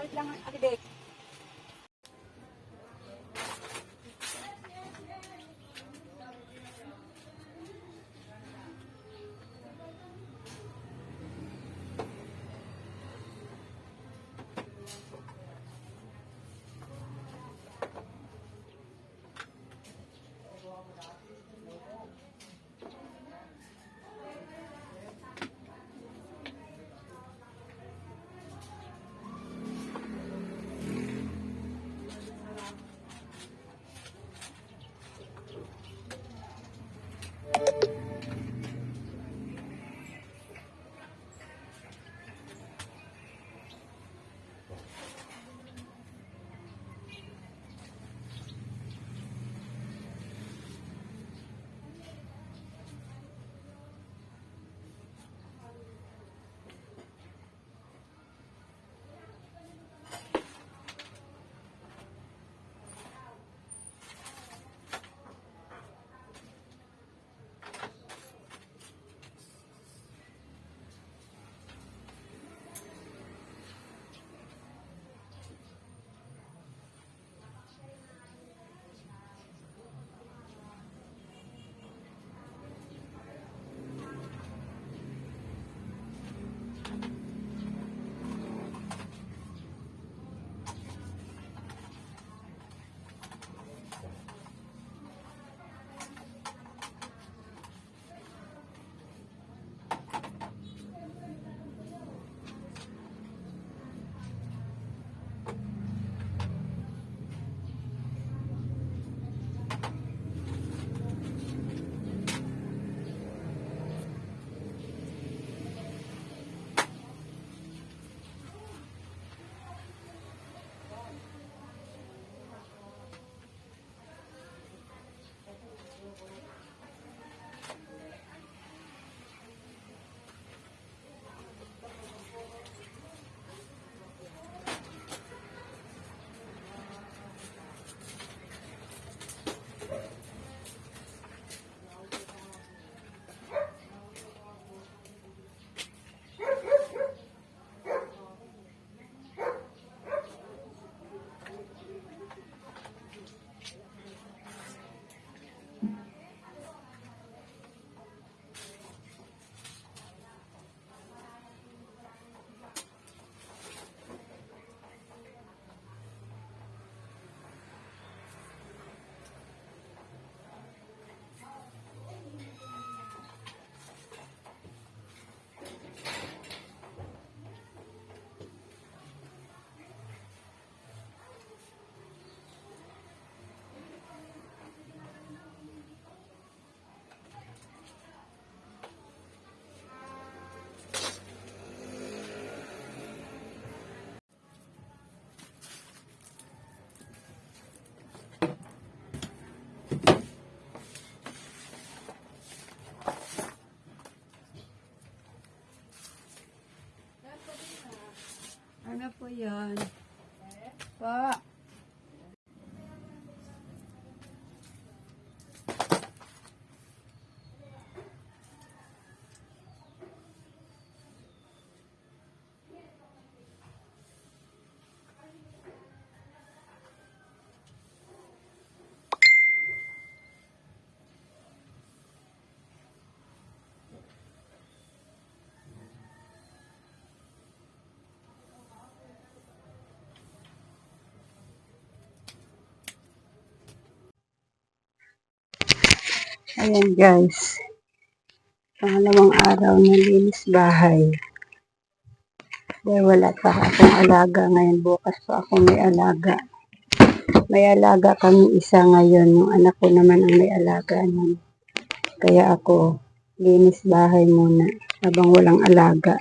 Gold lang ang alibek. Ano po yan? Pa. Ayan guys. Pangalawang araw na linis bahay. Dahil wala pa akong alaga ngayon. Bukas pa ako may alaga. May alaga kami isa ngayon. Yung anak ko naman ang may alaga nun. Kaya ako, linis bahay muna. Habang walang alaga.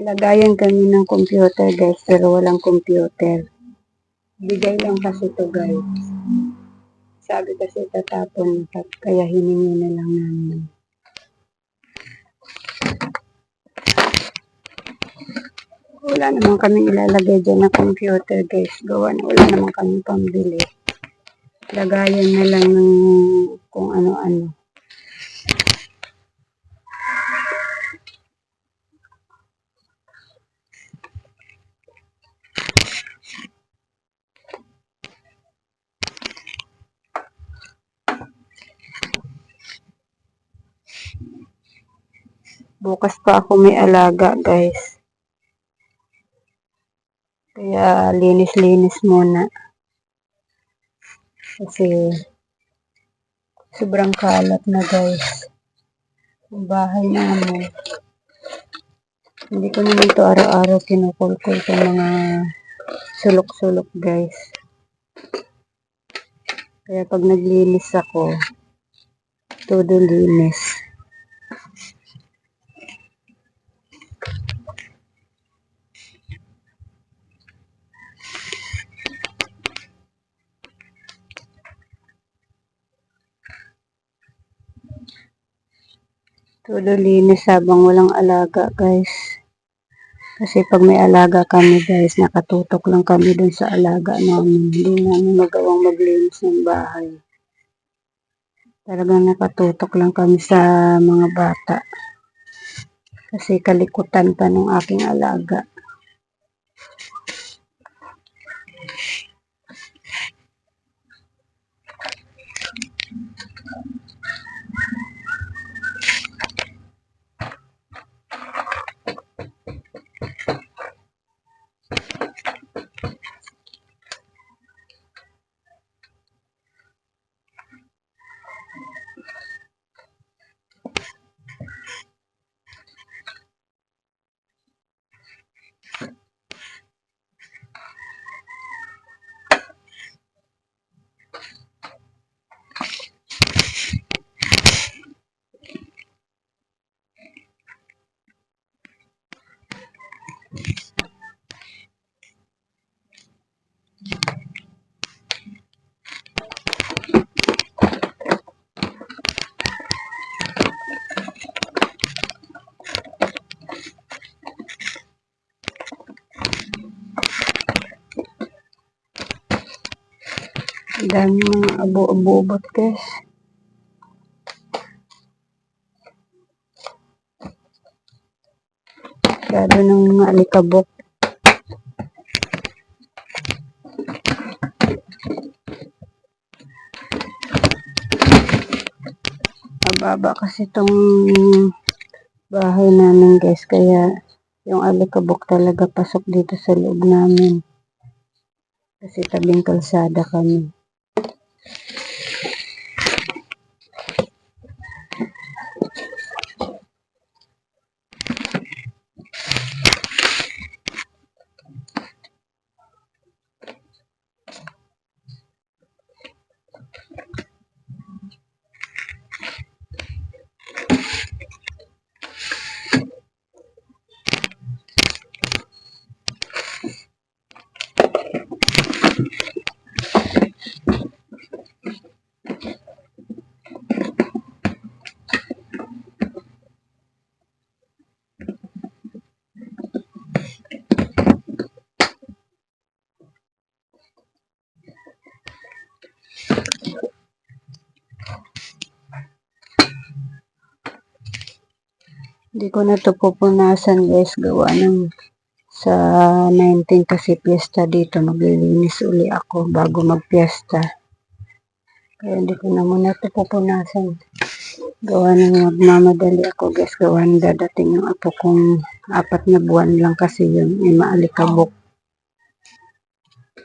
May lagayan kami ng computer guys, pero walang computer. Bigay lang kasi to guys. sabi kasi tatapon kaya hiningi na lang namin. Wala naman kaming ilalagay dyan na computer guys. Gawa na wala naman kaming pambili. Lagayan na lang ng kung ano-ano. Bukas pa ako may alaga, guys. Kaya linis-linis muna. Kasi sobrang kalat na, guys. Ang bahay namin. Hindi ko naman to araw-araw kinukulkul itong mga sulok-sulok, guys. Kaya pag naglinis ako, todo linis. Todo linis habang walang alaga, guys. Kasi pag may alaga kami, guys, nakatutok lang kami dun sa alaga namin. Hindi namin magawang maglinis ng bahay. Talagang nakatutok lang kami sa mga bata. Kasi kalikutan pa ng aking alaga. Ang dami mga abo-abobot, guys. Masyado ng mga alikabok. Mababa kasi itong bahay namin, guys. Kaya yung alikabok talaga pasok dito sa loob namin. Kasi tabing kalsada kami. Hindi ko na ito pupunasan guys. Gawa ng sa 19 kasi piyesta dito. Maglilinis uli ako bago magpiyesta. Kaya hindi ko na muna ito pupunasan. Gawa ng magmamadali ako guys. Gawa ng dadating yung apo kong apat na buwan lang kasi yun. May maalikabok.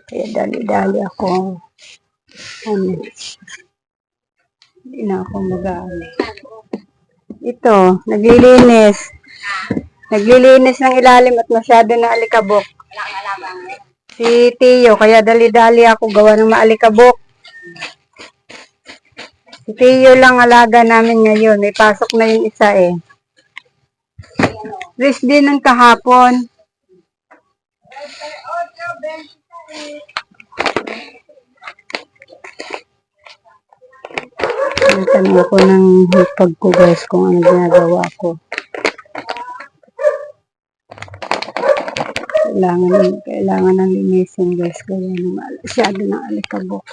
Kaya dali-dali ako. Ano. Hindi na ako mag-aali. Ito, naglilinis. Naglilinis ng ilalim at masyado na alikabok. Si Tiyo, kaya dali-dali ako gawa ng maalikabok. Si Tiyo lang alaga namin ngayon. May pasok na yung isa eh. Rest din ng kahapon. Natanong ako ng hipag ko guys kung ano ginagawa ko. Kailangan, kailangan ng linisin guys. Kaya masyado ng alikabok.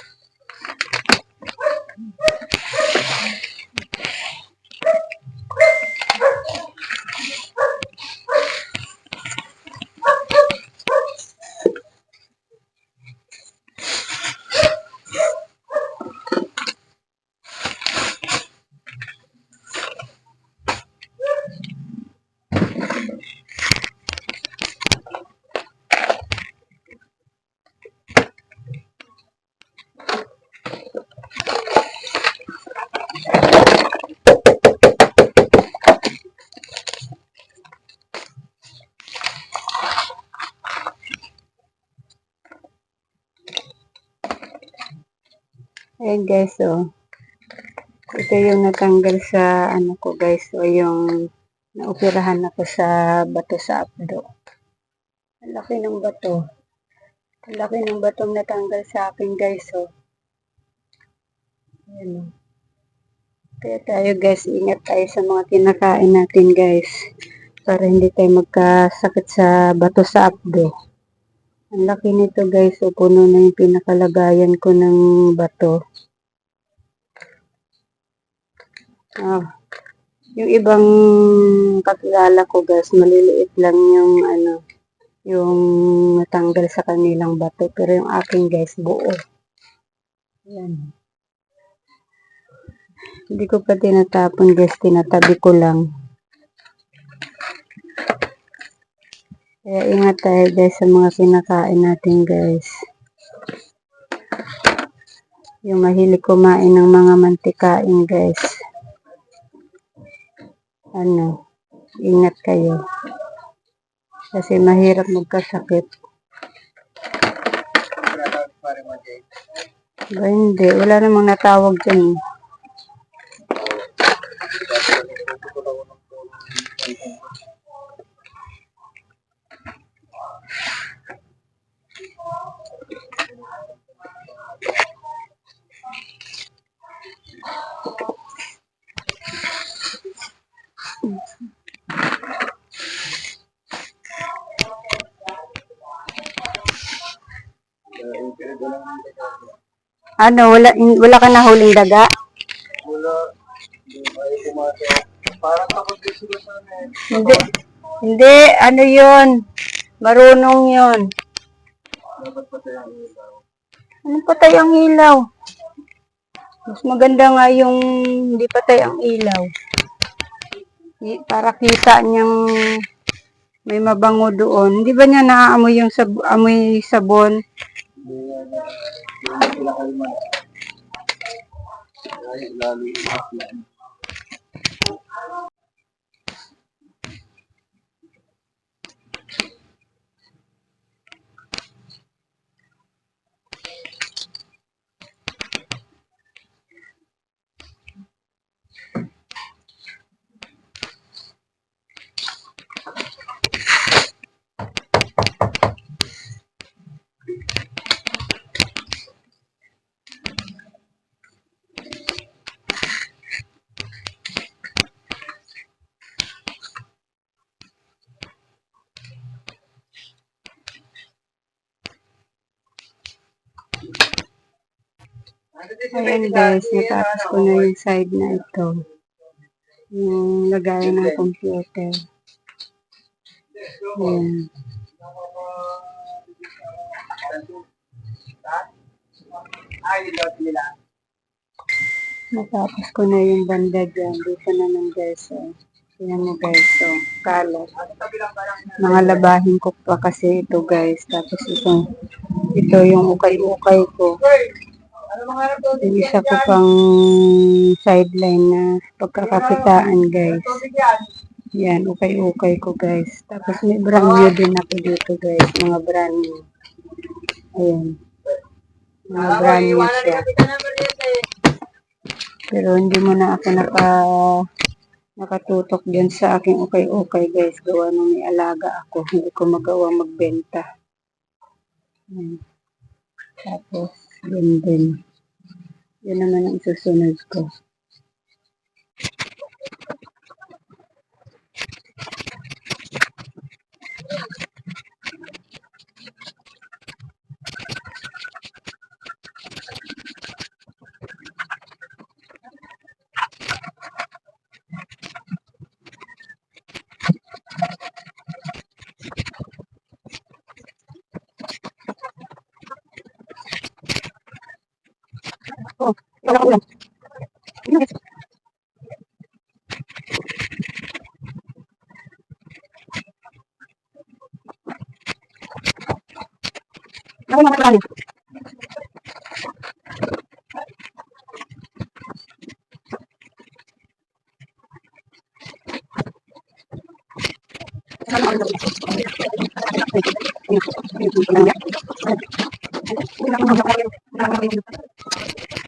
Ayan guys, oh. Ito yung natanggal sa ano ko guys, o yung naoperahan ako sa bato sa abdo. Ang laki ng bato. Ang laki ng batong natanggal sa akin guys, oh. Ayan, oh. Kaya tayo guys, ingat tayo sa mga kinakain natin guys. Para hindi tayo magkasakit sa bato sa abdo. Ang laki nito guys, o puno na yung pinakalagayan ko ng bato. Ah, yung ibang kakilala ko guys, maliliit lang yung ano, yung natanggal sa kanilang bato. Pero yung akin guys, buo. Yan. Hindi ko pa tinatapon guys, tinatabi ko lang. Kaya ingat tayo guys sa mga kinakain natin guys. Yung mahilig kumain ng mga mantikain guys. Ano, ingat kayo. Kasi mahirap magkasakit. Ba hindi, wala namang natawag dyan. Ano, wala, wala ka na huling daga? Parang takot din sila sa amin. Hindi. Hindi, ano yun? Marunong yun. Dapat pa tayo ang ilaw. Ano patay ang ilaw? Mas maganda nga yung hindi patay ang ilaw. Para kita niyang may mabango doon. Hindi ba niya naaamoy yung sab amoy sabon? Lalo yung Ayan guys, natapos ko na yung side na ito. Yung lagayan ng computer. Ayan. Natapos ko na yung banda dyan. Dito naman guys. Oh. Tingnan mo guys. Oh, kalat. Mga labahin ko pa kasi ito guys. Tapos ito, ito yung ukay-ukay ko. Ano isa ko pang sideline na pagkakakitaan guys. Tubig yan. Ukay-ukay ko guys. Tapos may brand new din ako dito guys. Mga brand new. Ayan. Mga brand new siya. Meriente. Pero hindi mo na ako naka nakatutok dyan sa aking ukay-ukay guys. Gawa nung may alaga ako. Hindi ko magawa magbenta. Ayan. Tapos, room din. Yun naman ang susunod ko. Wala ko ulam. Ako mga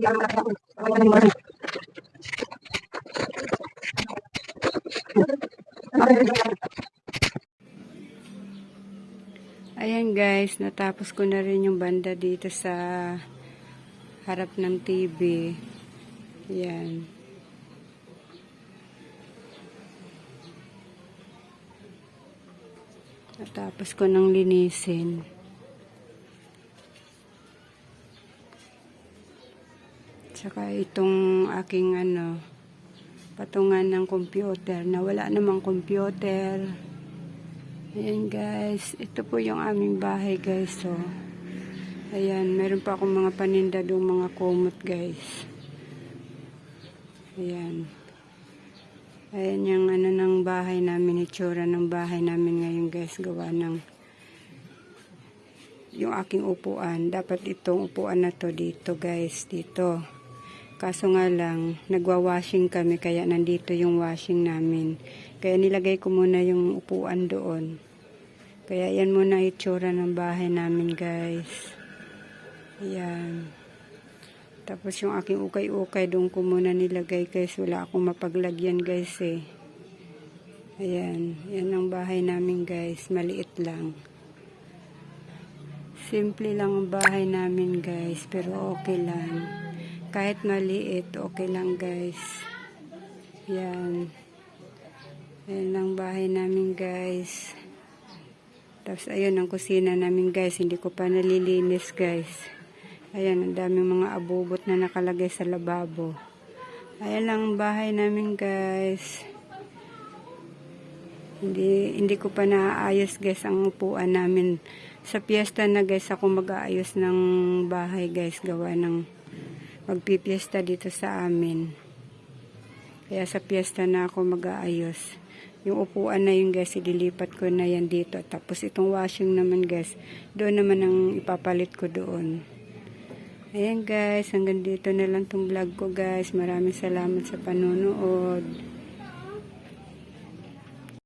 Ayan guys, natapos ko na rin yung banda dito sa harap ng TV. Ayan. Natapos ko nang linisin. Tsaka itong aking ano, patungan ng computer na wala namang computer. Ayan guys, ito po yung aming bahay guys. So, ayan, meron pa akong mga paninda doon mga kumot guys. Ayan. Ayan yung ano ng bahay namin, itsura ng bahay namin ngayon guys, gawa ng yung aking upuan. Dapat itong upuan na to dito guys, dito. Kaso nga lang, nagwa-washing kami kaya nandito yung washing namin. Kaya nilagay ko muna yung upuan doon. Kaya yan muna itsura ng bahay namin guys. Ayan. Tapos yung aking ukay-ukay doon ko muna nilagay guys. Wala akong mapaglagyan guys eh. Ayan. Yan ang bahay namin guys. Maliit lang. Simple lang ang bahay namin guys. Pero okay lang. Kahit maliit, okay lang guys. Yan. Yan ang bahay namin guys. Tapos ayun ang kusina namin guys. Hindi ko pa nalilinis guys. Ayan, ang daming mga abubot na nakalagay sa lababo. Ayan lang ang bahay namin guys. Hindi, hindi ko pa naaayos guys ang upuan namin. Sa piyesta na guys ako mag-aayos ng bahay guys. Gawa ng magpipiesta dito sa amin. Kaya sa piyesta na ako mag-aayos. Yung upuan na yun guys, ililipat ko na yan dito. Tapos itong washing naman guys, doon naman ang ipapalit ko doon. Ayan guys, hanggang dito na lang tong vlog ko guys. Maraming salamat sa panonood.